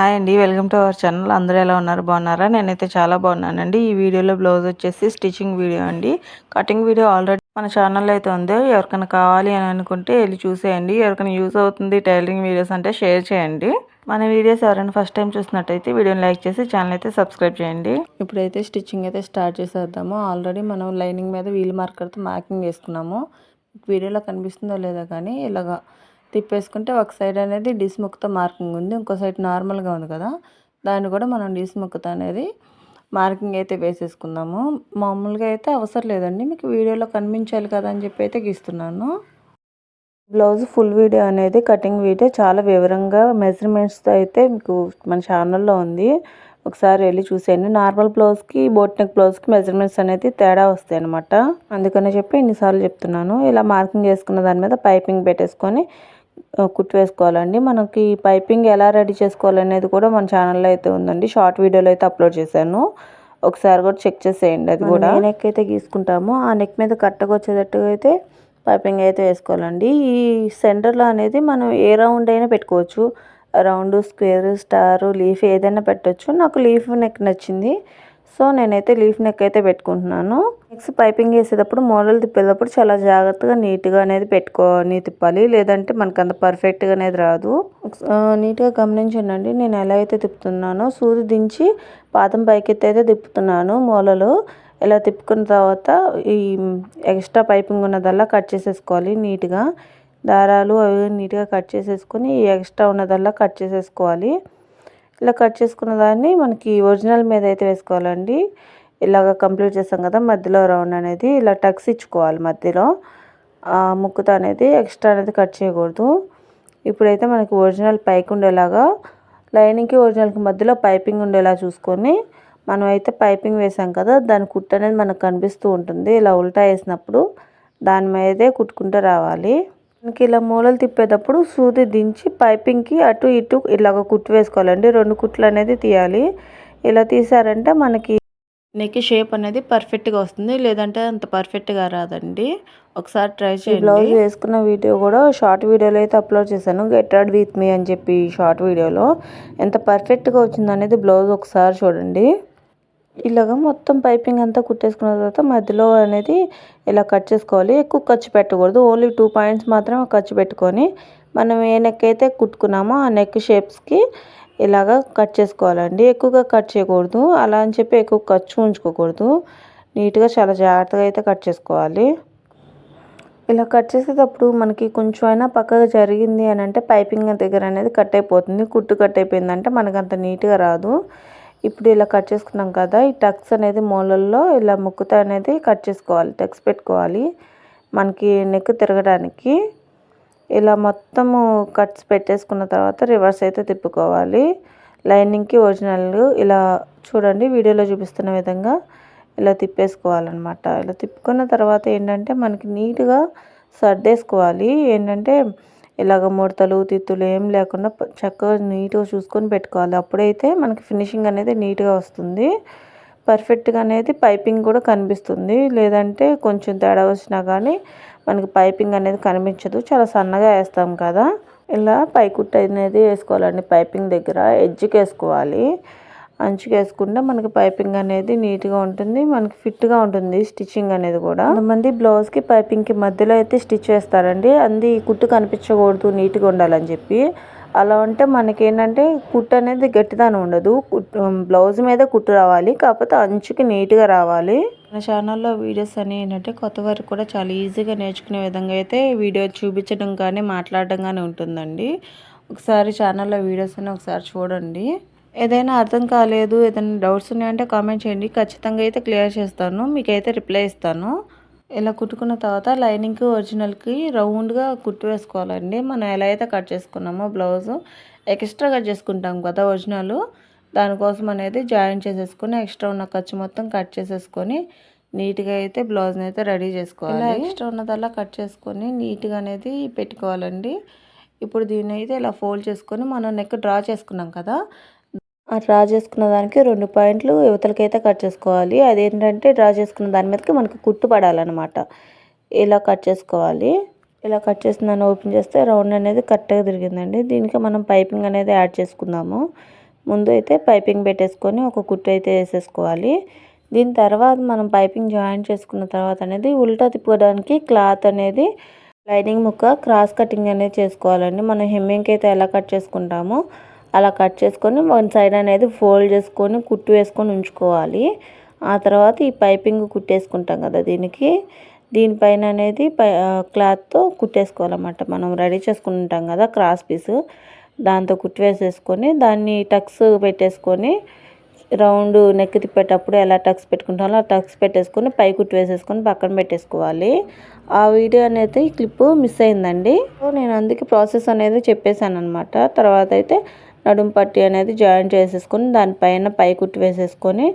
Hi అండి welcome to our channel. అందరూ ఎలా ఉన్నారు? బాగున్నారా? నేనైతే చాలా బాగున్నానండి. ఈ వీడియోలో బ్లౌజ్ వచ్చేసి స్టిచ్చింగ్ వీడియో అండి. కటింగ్ వీడియో ఆల్రెడీ మన ఛానల్లో అయితే ఉందో. ఎవరికైనా కావాలి అని అనుకుంటే వెళ్ళి చూసేయండి. ఎవరికైనా యూస్ అవుతుంది టైలరింగ్ వీడియోస్ అంటే షేర్ చేయండి. మన వీడియోస్ ఎవరైనా ఫస్ట్ టైం చూసినట్టయితే వీడియోని లైక్ చేసి ఛానల్ అయితే సబ్స్క్రైబ్ చేయండి. ఇప్పుడైతే స్టిచ్చింగ్ అయితే స్టార్ట్ చేసేద్దాము. ఆల్రెడీ మనం లైనింగ్ మీద వీల్ మార్కర్తో మార్కింగ్ వేసుకున్నాము. వీడియోలో కనిపిస్తుందో లేదో కానీ ఇలాగా తిప్పేసుకుంటే ఒక సైడ్ అనేది డిస్ముక్తో మార్కింగ్ ఉంది ఇంకో సైడ్ నార్మల్గా ఉంది కదా. దాన్ని కూడా మనం డిస్ముక్తో అనేది మార్కింగ్ అయితే వేసేసుకుందాము. మామూలుగా అయితే అవసరం లేదండి మీకు వీడియోలో కనిపించాలి కదా అని చెప్పి అయితే గీస్తున్నాను. బ్లౌజ్ ఫుల్ వీడియో అనేది కటింగ్ వీడియో చాలా వివరంగా మెజర్మెంట్స్తో అయితే మీకు మన ఛానల్లో ఉంది. ఒకసారి వెళ్ళి చూసేయండి. నార్మల్ బ్లౌజ్కి బోట్ నెక్ బ్లౌజ్కి మెజర్మెంట్స్ అనేది తేడా వస్తాయి అనమాట అందుకని చెప్పి ఇన్నిసార్లు చెప్తున్నాను. ఇలా మార్కింగ్ చేసుకున్న దాని మీద పైపింగ్ పెట్టేసుకొని కుట్టు వేసుకోవాలండి. మనకి పైపింగ్ ఎలా రెడీ చేసుకోవాలనేది కూడా మన ఛానల్లో అయితే ఉందండి. షార్ట్ వీడియోలో అయితే అప్లోడ్ చేశాను. ఒకసారి కూడా చెక్ చేసేయండి అది కూడా. నెక్ అయితే గీసుకుంటాము ఆ నెక్ మీద కట్టగా వచ్చేటట్టుగా అయితే పైపింగ్ అయితే వేసుకోవాలండి. ఈ సెంటర్లో అనేది మనం ఏ రౌండ్ అయినా పెట్టుకోవచ్చు. రౌండ్ స్క్వేర్ స్టార్ లీఫ్ ఏదైనా పెట్టచ్చు. నాకు లీఫ్ నెక్ నచ్చింది. సో నేనైతే లీఫ్ నెక్ అయితే పెట్టుకుంటున్నాను. నెక్స్ట్ పైపింగ్ వేసేటప్పుడు మోడల్ తిప్పేటప్పుడు చాలా జాగ్రత్తగా నీట్గా అనేది పెట్టుకొని తిప్పాలి. లేదంటే మనకు అంత పర్ఫెక్ట్గా అనేది రాదు. నీట్గా గమనించండి నేను ఎలా అయితే తిప్పుతున్నానో సూది దించి పాదం పైకెత్తి అయితే తిప్పుతున్నాను మూలలు ఇలా తిప్పుకున్న తర్వాత ఈ ఎక్స్ట్రా పైపింగ్ ఉన్నదల్లా కట్ చేసేసుకోవాలి నీట్గా. దారాలు అవి నీట్గా కట్ చేసేసుకొని ఈ ఎక్స్ట్రా ఉన్నదల్లా కట్ చేసేసుకోవాలి. ఇలా కట్ చేసుకున్న దాన్ని మనకి ఒరిజినల్ మీద అయితే వేసుకోవాలండి. ఇలాగ కంప్లీట్ చేస్తాం కదా మధ్యలో రౌండ్ అనేది ఇలా టక్స్ ఇచ్చుకోవాలి మధ్యలో. ముక్కుతో అనేది ఎక్స్ట్రా అనేది కట్ చేయకూడదు. ఇప్పుడైతే మనకి ఒరిజినల్ పైకి ఉండేలాగా లైనింగ్కి ఒరిజినల్కి మధ్యలో పైపింగ్ ఉండేలా చూసుకొని మనం అయితే పైపింగ్ వేసాం కదా దాని కుట్టు అనేది మనకు కనిపిస్తూ ఉంటుంది. ఇలా ఉల్టా వేసినప్పుడు దాని మీదే కుట్టుకుంటూ రావాలి. మనకి ఇలా మూలలు తిప్పేటప్పుడు సూది దించి పైపింగ్కి అటు ఇటు ఇలాగ కుట్టు వేసుకోవాలండి. రెండు కుట్లు అనేది తీయాలి. ఇలా తీసారంటే మనకి నెక్ షేప్ అనేది పర్ఫెక్ట్గా వస్తుంది. లేదంటే అంత పర్ఫెక్ట్గా రాదండి. ఒకసారి ట్రై చేయండి బ్లౌజ్ వేసుకున్న వీడియో కూడా షార్ట్ వీడియోలో అయితే అప్లోడ్ చేశాను. గెట్ విత్ మీ అని చెప్పి షార్ట్ వీడియోలో. ఎంత పర్ఫెక్ట్గా వచ్చిందనేది బ్లౌజ్ ఒకసారి చూడండి. ఇలాగ మొత్తం పైపింగ్ అంతా కుట్టేసుకున్న తర్వాత మధ్యలో అనేది ఇలా కట్ చేసుకోవాలి. ఎక్కువ ఖర్చు పెట్టకూడదు. ఓన్లీ టూ పాయింట్స్ మాత్రమే ఖర్చు పెట్టుకొని మనం ఏ నెక్ అయితే కుట్టుకున్నామో ఆ నెక్ షేప్స్కి ఇలాగ కట్ చేసుకోవాలండి. ఎక్కువగా కట్ చేయకూడదు. అలా అని చెప్పి ఎక్కువ ఖర్చు ఉంచుకోకూడదు. నీట్గా చాలా జాగ్రత్తగా అయితే కట్ చేసుకోవాలి. ఇలా కట్ చేసేటప్పుడు మనకి కొంచెం అయినా పక్కగా జరిగింది అని అంటే పైపింగ్ దగ్గర అనేది కట్ అయిపోతుంది. కుట్టు కట్ అయిపోయిందంటే మనకు అంత నీట్గా రాదు. ఇప్పుడు ఇలా కట్ చేసుకున్నాం కదా ఈ టక్స్ అనేది మూలల్లో ఇలా ముక్కుతో అనేది కట్ చేసుకోవాలి టక్స్ పెట్టుకోవాలి. మనకి నెక్ తిరగడానికి ఇలా మొత్తము కట్స్ పెట్టేసుకున్న తర్వాత రివర్స్ అయితే తిప్పుకోవాలి. లైనింగ్కి ఒరిజినల్ ఇలా చూడండి వీడియోలో చూపిస్తున్న విధంగా ఇలా తిప్పేసుకోవాలన్నమాట. ఇలా తిప్పుకున్న తర్వాత ఏంటంటే మనకి నీట్గా సర్దేసుకోవాలి. ఏంటంటే ఇలాగ ముడతలు తిత్తులు ఏం లేకుండా చక్కగా నీట్గా చూసుకొని పెట్టుకోవాలి. అప్పుడైతే మనకి ఫినిషింగ్ అనేది నీట్గా వస్తుంది. పర్ఫెక్ట్గా అనేది పైపింగ్ కూడా కనిపిస్తుంది. లేదంటే కొంచెం తేడా వచ్చినా కానీ మనకి పైపింగ్ అనేది కనిపించదు. చాలా సన్నగా వేస్తాం కదా. ఇలా పైకుట్టు అనేది వేసుకోవాలండి. పైపింగ్ దగ్గర ఎడ్జ్కి వేసుకోవాలి. అంచుకు వేసుకుంటే మనకి పైపింగ్ అనేది నీట్గా ఉంటుంది మనకి ఫిట్గా ఉంటుంది స్టిచ్చింగ్ అనేది కూడా. కొంతమంది బ్లౌజ్కి పైపింగ్కి మధ్యలో అయితే స్టిచ్ వేస్తారండి అంది కుట్టు కనిపించకూడదు నీట్గా ఉండాలని చెప్పి. అలా ఉంటే మనకి ఏంటంటే కుట్టు అనేది గట్టిదానం ఉండదు. బ్లౌజ్ మీద కుట్టు రావాలి కాకపోతే అంచుకి నీట్గా రావాలి. మన ఛానల్లో వీడియోస్ అని ఏంటంటే కొత్త వారికి కూడా చాలా ఈజీగా నేర్చుకునే విధంగా అయితే వీడియో చూపించడం కానీ మాట్లాడడం కానీ ఉంటుందండి. ఒకసారి ఛానల్లో వీడియోస్ అని ఒకసారి చూడండి. ఏదైనా అర్థం కాలేదు ఏదైనా డౌట్స్ ఉన్నాయంటే కామెంట్ చేయండి. ఖచ్చితంగా అయితే క్లియర్ చేస్తాను. మీకైతే రిప్లై ఇస్తాను. ఇలా కుట్టుకున్న తర్వాత లైనింగ్కి ఒరిజినల్కి రౌండ్గా కుట్టు వేసుకోవాలండి. మనం ఎలా అయితే కట్ చేసుకున్నామో బ్లౌజ్ ఎక్స్ట్రా కట్ చేసుకుంటాం కదా ఒరిజినల్. దానికోసం అనేది జాయిన్ చేసేసుకొని ఎక్స్ట్రా ఉన్న ఖర్చు మొత్తం కట్ చేసేసుకొని నీట్గా అయితే బ్లౌజ్ని అయితే రెడీ చేసుకోవాలి. ఎక్స్ట్రా ఉన్నదల్లా కట్ చేసుకొని నీట్గా అనేది పెట్టుకోవాలండి. ఇప్పుడు దీన్ని అయితే ఇలా ఫోల్డ్ చేసుకొని మనం నెక్ డ్రా చేసుకున్నాం కదా డ్రా చేసుకున్న దానికి రెండు పాయింట్లు యువతలకైతే కట్ చేసుకోవాలి. అదేంటంటే డ్రా చేసుకున్న దాని మీదకి మనకి కుట్టు పడాలన్నమాట. ఇలా కట్ చేసుకోవాలి. ఇలా కట్ చేసిన ఓపెన్ చేస్తే రౌండ్ అనేది కరెక్ట్గా తిరిగిందండి. దీనికి మనం పైపింగ్ అనేది యాడ్ చేసుకుందాము. ముందు అయితే పైపింగ్ పెట్టేసుకొని ఒక కుట్టు అయితే వేసేసుకోవాలి. దీని తర్వాత మనం పైపింగ్ జాయిన్ చేసుకున్న తర్వాత అనేది ఉల్టా తిప్పడానికి క్లాత్ అనేది లైనింగ్ ముక్క క్రాస్ కటింగ్ అనేది చేసుకోవాలండి. మనం హెమ్మింగ్కి అయితే ఎలా కట్ చేసుకుంటామో అలా కట్ చేసుకొని వన్ సైడ్ అనేది ఫోల్డ్ చేసుకొని కుట్టు వేసుకొని ఉంచుకోవాలి. ఆ తర్వాత ఈ పైపింగ్ కుట్టేసుకుంటాం కదా దీనికి. దీనిపైన అనేది పై క్లాత్తో కుట్టేసుకోవాలన్నమాట. మనం రెడీ చేసుకుంటాం కదా క్రాస్ పీస్. దాంతో కుట్టి వేసేసుకొని దాన్ని టక్స్ పెట్టేసుకొని రౌండ్ నెక్ తిప్పేటప్పుడు ఎలా టక్స్ పెట్టుకుంటామో అలా టక్స్ పెట్టేసుకొని పై కుట్టు వేసేసుకొని పక్కన పెట్టేసుకోవాలి. ఆ వీడియో అనేది క్లిప్ మిస్ అయిందండి. నేను అందుకే ప్రాసెస్ అనేది చెప్పేశాను అనమాట తర్వాత అయితే నడుం పట్టి అనేది జాయిన్ చేసేసుకొని దానిపైన పైకుట్టు వేసేసుకొని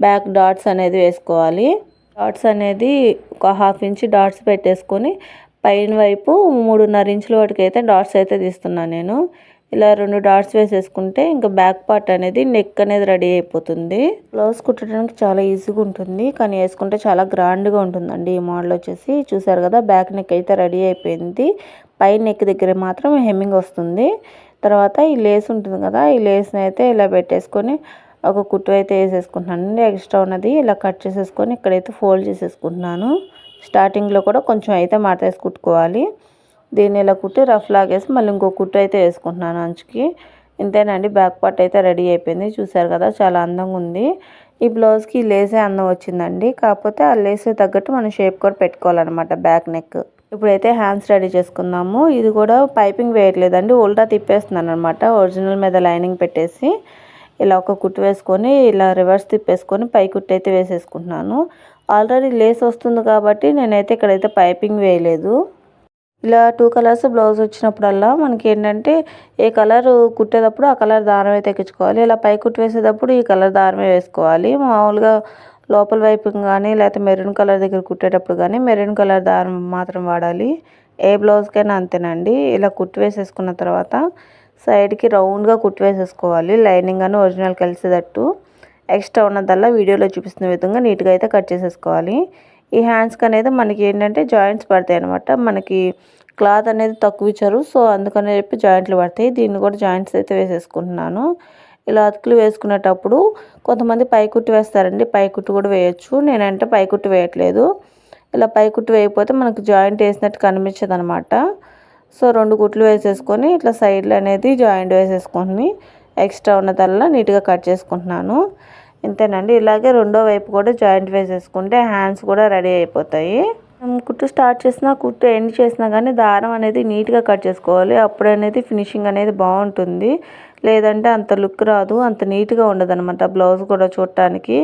బ్యాక్ డాట్స్ అనేది వేసుకోవాలి. డాట్స్ అనేది ఒక హాఫ్ ఇంచ్ డాట్స్ పెట్టేసుకొని పైన వైపు మూడున్నర ఇంచుల వాటికి అయితే డాట్స్ అయితే తీస్తున్నాను నేను. ఇలా రెండు డాట్స్ వేసేసుకుంటే ఇంకా బ్యాక్ పార్ట్ అనేది నెక్ అనేది రెడీ అయిపోతుంది. బ్లౌజ్ కుట్టడానికి చాలా ఈజీగా ఉంటుంది కానీ వేసుకుంటే చాలా గ్రాండ్గా ఉంటుందండి ఈ మోడల్ వచ్చేసి. చూసారు కదా బ్యాక్ నెక్ అయితే రెడీ అయిపోయింది. పై నెక్ దగ్గర మాత్రం హెమ్మింగ్ వస్తుంది. తర్వాత ఈ లేస్ ఉంటుంది కదా ఈ లేస్ని అయితే ఇలా పెట్టేసుకొని ఒక కుట్టు అయితే వేసేసుకుంటున్నాను. ఎక్స్ట్రా ఉన్నది ఇలా కట్ చేసేసుకొని ఇక్కడైతే ఫోల్డ్ చేసేసుకుంటున్నాను. స్టార్టింగ్లో కూడా కొంచెం అయితే మాటేసి కుట్టుకోవాలి. దీన్ని ఇలా కుట్టి రఫ్ లాగేసి మళ్ళీ ఇంకో కుట్టు అయితే వేసుకుంటున్నాను అంచుకి. ఇంతేనండి బ్యాక్ పార్ట్ అయితే రెడీ అయిపోయింది. చూసారు కదా చాలా అందంగా ఉంది. ఈ బ్లౌజ్కి లేసే అందం వచ్చిందండి. కాకపోతే ఆ లేసే తగ్గట్టు మనం షేప్ కూడా పెట్టుకోవాలన్నమాట బ్యాక్ నెక్. ఇప్పుడైతే హ్యాండ్స్ రెడీ చేసుకుందాము. ఇది కూడా పైపింగ్ వేయట్లేదండి ఉల్టా తిప్పేస్తున్నాను అనమాట ఒరిజినల్ మీద లైనింగ్ పెట్టేసి ఇలా ఒక కుట్టు వేసుకొని ఇలా రివర్స్ తిప్పేసుకొని పై కుట్టు అయితే వేసేసుకుంటున్నాను. ఆల్రెడీ లేస్ వస్తుంది కాబట్టి నేనైతే ఇక్కడైతే పైపింగ్ వేయలేదు. ఇలా టూ కలర్స్ బ్లౌజ్ వచ్చినప్పుడల్లా మనకి ఏంటంటే ఏ కలర్ కుట్టేటప్పుడు ఆ కలర్ దారం అయితే ఇలా పై కుట్టు వేసేటప్పుడు ఈ కలర్ దారమే వేసుకోవాలి. మామూలుగా లోపల వైపు కానీ లేకపోతే మెరూన్ కలర్ దగ్గర కుట్టేటప్పుడు కానీ మెరూన్ కలర్ దారం మాత్రం వాడాలి. ఏ బ్లౌజ్కైనా అంతేనండి. ఇలా కుట్టు వేసేసుకున్న తర్వాత సైడ్కి రౌండ్గా కుట్టు వేసేసుకోవాలి. లైనింగ్ అని ఒరిజినల్ కలిసేటట్టు. ఎక్స్ట్రా ఉన్నదల్లా వీడియోలో చూపిస్తున్న విధంగా నీట్గా అయితే కట్ చేసేసుకోవాలి. ఈ హ్యాండ్స్కి అనేది మనకి ఏంటంటే జాయింట్స్ పడతాయి అనమాట మనకి క్లాత్ అనేది తక్కువ ఇచ్చారు. సో అందుకని చెప్పి జాయింట్లు పడతాయి. దీన్ని కూడా జాయింట్స్ అయితే వేసేసుకుంటున్నాను. ఇలా అతుకులు వేసుకునేటప్పుడు కొంతమంది పైకుట్టు వేస్తారండి. పైకుట్టు కూడా వేయచ్చు. నేనంటే పైకుట్టు వేయట్లేదు. ఇలా పైకుట్టు వేయకపోతే మనకు జాయింట్ వేసినట్టు కనిపించదు అనమాట సో రెండు కుట్లు వేసేసుకొని ఇట్లా సైడ్లు అనేది జాయింట్ వేసేసుకొని ఎక్స్ట్రా ఉన్నదల్లా నీట్గా కట్ చేసుకుంటున్నాను. ఇంతేనండి. ఇలాగే రెండో వైపు కూడా జాయింట్ వేసేసుకుంటే హ్యాండ్స్ కూడా రెడీ అయిపోతాయి. కుట్టు స్టార్ట్ చేసినా కుట్టు ఎండ్ చేసినా కానీ దారం అనేది నీట్గా కట్ చేసుకోవాలి. అప్పుడు అనేది ఫినిషింగ్ అనేది బాగుంటుంది. లేదంటే అంత లుక్ రాదు. అంత నీట్గా ఉండదు అనమాట బ్లౌజ్ కూడా చూడటానికి.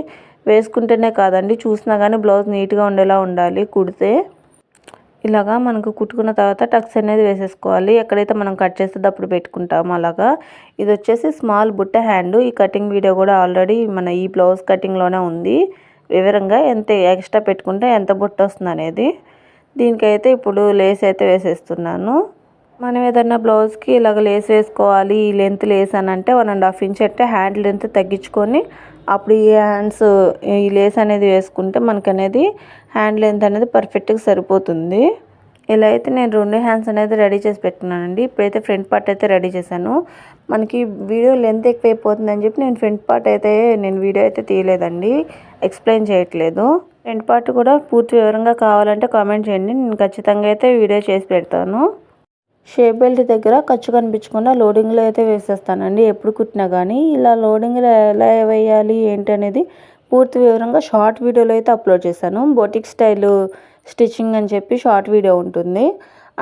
వేసుకుంటేనే కాదండి. చూసినా కానీ బ్లౌజ్ నీట్గా ఉండేలా ఉండాలి కుడితే. ఇలాగా మనకు కుట్టుకున్న తర్వాత టక్స్ అనేది వేసేసుకోవాలి. ఎక్కడైతే మనం కట్ చేసేది అప్పుడు పెట్టుకుంటాము అలాగా. ఇది వచ్చేసి స్మాల్ బుట్ట హ్యాండ్ ఈ కటింగ్ వీడియో కూడా ఆల్రెడీ మన ఈ బ్లౌజ్ కటింగ్లోనే ఉంది. వివరంగా ఎంత ఎక్స్ట్రా పెట్టుకుంటే ఎంత బుట్ట వస్తుంది అనేది దీనికైతే ఇప్పుడు లేస్ అయితే వేసేస్తున్నాను. మనం ఏదన్నా బ్లౌజ్కి ఇలాగ లేస్ వేసుకోవాలి ఈ లెంత్ లేస్ అని అంటే వన్ అండ్ హాఫ్ ఇంచ్ అంటే హ్యాండ్ లెంత్ తగ్గించుకొని అప్పుడు ఈ హ్యాండ్స్ ఈ లేస్ అనేది వేసుకుంటే మనకనేది హ్యాండ్ లెంత్ అనేది పర్ఫెక్ట్గా సరిపోతుంది. ఇలా అయితే నేను రెండు హ్యాండ్స్ అనేది రెడీ చేసి పెట్టుకున్నానండి ఇప్పుడైతే ఫ్రంట్ పార్ట్ అయితే రెడీ చేశాను. మనకి వీడియో లెంత్ ఎక్కువైపోతుందని చెప్పి నేను ఫ్రంట్ పార్ట్ అయితే నేను వీడియో అయితే తీయలేదండి ఎక్స్ప్లెయిన్ చేయట్లేదు. ఫ్రంట్ పార్ట్ కూడా పూర్తి వివరంగా కావాలంటే కామెంట్ చేయండి నేను ఖచ్చితంగా అయితే వీడియో చేసి పెడతాను. షేప్ బెల్ట్ దగ్గర ఖర్చు కనిపించకుండా లోడింగ్లో అయితే వేసేస్తానండి ఎప్పుడు కుట్టినా కానీ ఇలా లోడింగ్లో ఎలా వేయాలి ఏంటి అనేది పూర్తి వివరంగా షార్ట్ వీడియోలో అయితే అప్లోడ్ చేశాను. బొటిక్ స్టైలు స్టిచ్చింగ్ అని చెప్పి షార్ట్ వీడియో ఉంటుంది.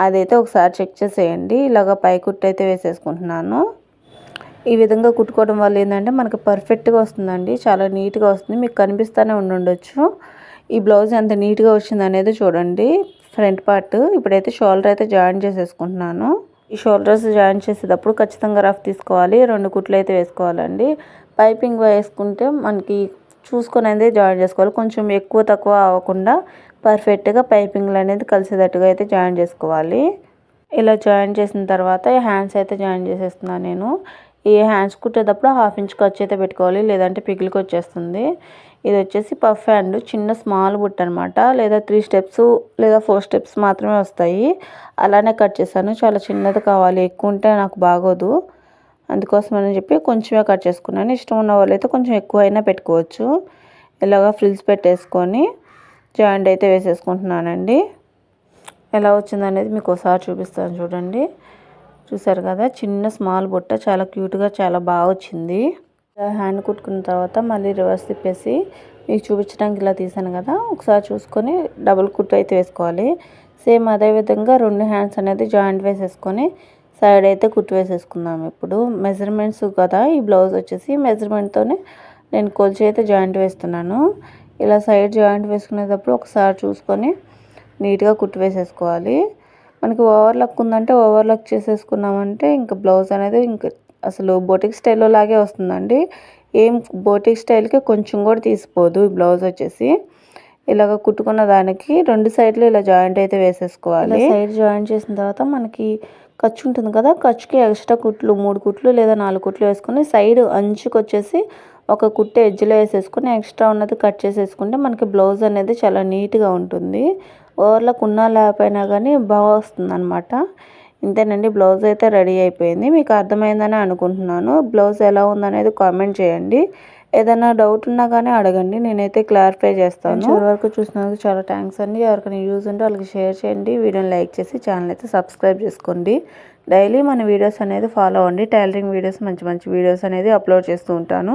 అదైతే ఒకసారి చెక్ చేసేయండి. ఇలాగ పై కుట్టు అయితే వేసేసుకుంటున్నాను. ఈ విధంగా కుట్టుకోవడం వల్ల ఏంటంటే మనకు పర్ఫెక్ట్గా వస్తుందండి. చాలా నీట్గా వస్తుంది. మీకు కనిపిస్తూనే ఉండుండొచ్చు. ఈ బ్లౌజ్ ఎంత నీట్గా వచ్చింది అనేది చూడండి. ఫ్రంట్ పార్ట్ ఇప్పుడైతే షోల్డర్ అయితే జాయిన్ చేసేసుకుంటున్నాను. ఈ షోల్డర్స్ జాయిన్ చేసేటప్పుడు ఖచ్చితంగా రఫ్ తీసుకోవాలి. రెండు కుట్లు అయితే వేసుకోవాలండి. పైపింగ్ వేసుకుంటే మనకి చూసుకొని అయితే జాయిన్ చేసుకోవాలి. కొంచెం ఎక్కువ తక్కువ అవ్వకుండా పర్ఫెక్ట్గా పైపింగ్లు అనేది కలిసేటట్టుగా అయితే జాయిన్ చేసుకోవాలి. ఇలా జాయిన్ చేసిన తర్వాత హ్యాండ్స్ అయితే జాయిన్ చేసేస్తున్నాను నేను. ఈ హ్యాండ్స్ కుట్టేటప్పుడు హాఫ్ ఇంచ్ ఖర్చు అయితే పెట్టుకోవాలి లేదంటే పిగిలికి వచ్చేస్తుంది. ఇది వచ్చేసి పఫ్ హ్యాండ్ చిన్న స్మాల్ బుట్ట అనమాట లేదా త్రీ స్టెప్స్ లేదా ఫోర్ స్టెప్స్ మాత్రమే వస్తాయి. అలానే కట్ చేశాను. చాలా చిన్నది కావాలి ఎక్కువ ఉంటే నాకు బాగోదు. అందుకోసమని చెప్పి కొంచెమే కట్ చేసుకున్నాను. ఇష్టం ఉన్న వాళ్ళు అయితే కొంచెం ఎక్కువ అయినా పెట్టుకోవచ్చు. ఇలాగ ఫ్రిల్స్ పెట్టేసుకొని జాయింట్ అయితే వేసేసుకుంటున్నానండి. ఎలా వచ్చిందనేది మీకు ఒకసారి చూపిస్తాను చూడండి. చూసారు కదా చిన్న స్మాల్ బుట్ట చాలా క్యూట్గా చాలా బాగా వచ్చింది. హ్యాండ్ కుట్టుకున్న తర్వాత మళ్ళీ రివర్స్ తిప్పేసి మీకు చూపించడానికి ఇలా తీసాను కదా ఒకసారి చూసుకొని డబుల్ కుట్టు అయితే వేసుకోవాలి. సేమ్ అదే విధంగా రెండు హ్యాండ్స్ అనేది జాయింట్ వేసేసుకొని సైడ్ అయితే కుట్టు వేసేసుకుందాం ఇప్పుడు. మెజర్మెంట్స్ కదా ఈ బ్లౌజ్ వచ్చేసి మెజర్మెంట్తోనే నేను కొలిచి అయితే జాయింట్ వేస్తున్నాను. ఇలా సైడ్ జాయింట్ వేసుకునేటప్పుడు ఒకసారి చూసుకొని నీట్గా కుట్టు వేసేసుకోవాలి. మనకి ఓవర్లక్ ఉందంటే ఓవర్లక్ చేసేసుకున్నామంటే ఇంకా బ్లౌజ్ అనేది ఇంకా అసలు బోటిక్ స్టైల్లో లాగే వస్తుందండి. ఏం బోటిక్ స్టైల్కి కొంచెం కూడా తీసిపోదు ఈ బ్లౌజ్ వచ్చేసి. ఇలాగ కుట్టుకున్న దానికి రెండు సైడ్లు ఇలా జాయింట్ అయితే వేసేసుకోవాలి. సైడ్ జాయింట్ చేసిన తర్వాత మనకి ఖర్చు ఉంటుంది కదా ఖర్చుకి ఎక్స్ట్రా కుట్లు మూడు కుట్లు లేదా నాలుగు కుట్లు వేసుకొని సైడ్ అంచుకు వచ్చేసి ఒక కుట్టు ఎడ్జ్లో వేసేసుకుని ఎక్స్ట్రా ఉన్నది కట్ చేసేసుకుంటే మనకి బ్లౌజ్ అనేది చాలా నీట్గా ఉంటుంది. ఓవర్లకు ఉన్నా లేకపోయినా కానీ బాగా వస్తుంది అనమాట ఇంతేనండి బ్లౌజ్ అయితే రెడీ అయిపోయింది. మీకు అర్థమైందని అనుకుంటున్నాను. బ్లౌజ్ ఎలా ఉందనేది కామెంట్ చేయండి. ఏదైనా డౌట్ ఉన్నా కానీ అడగండి. నేనైతే క్లారిఫై చేస్తాను. చివరి వరకు చూసినందుకు చాలా థ్యాంక్స్ అండి. ఎవరికైనా యూజ్ ఉంటే వాళ్ళకి షేర్ చేయండి. వీడియోని లైక్ చేసి ఛానల్ అయితే సబ్స్క్రైబ్ చేసుకోండి. డైలీ మన వీడియోస్ అనేది ఫాలో అవ్వండి. టైలరింగ్ వీడియోస్ మంచి మంచి వీడియోస్ అనేది అప్లోడ్ చేస్తూ ఉంటాను.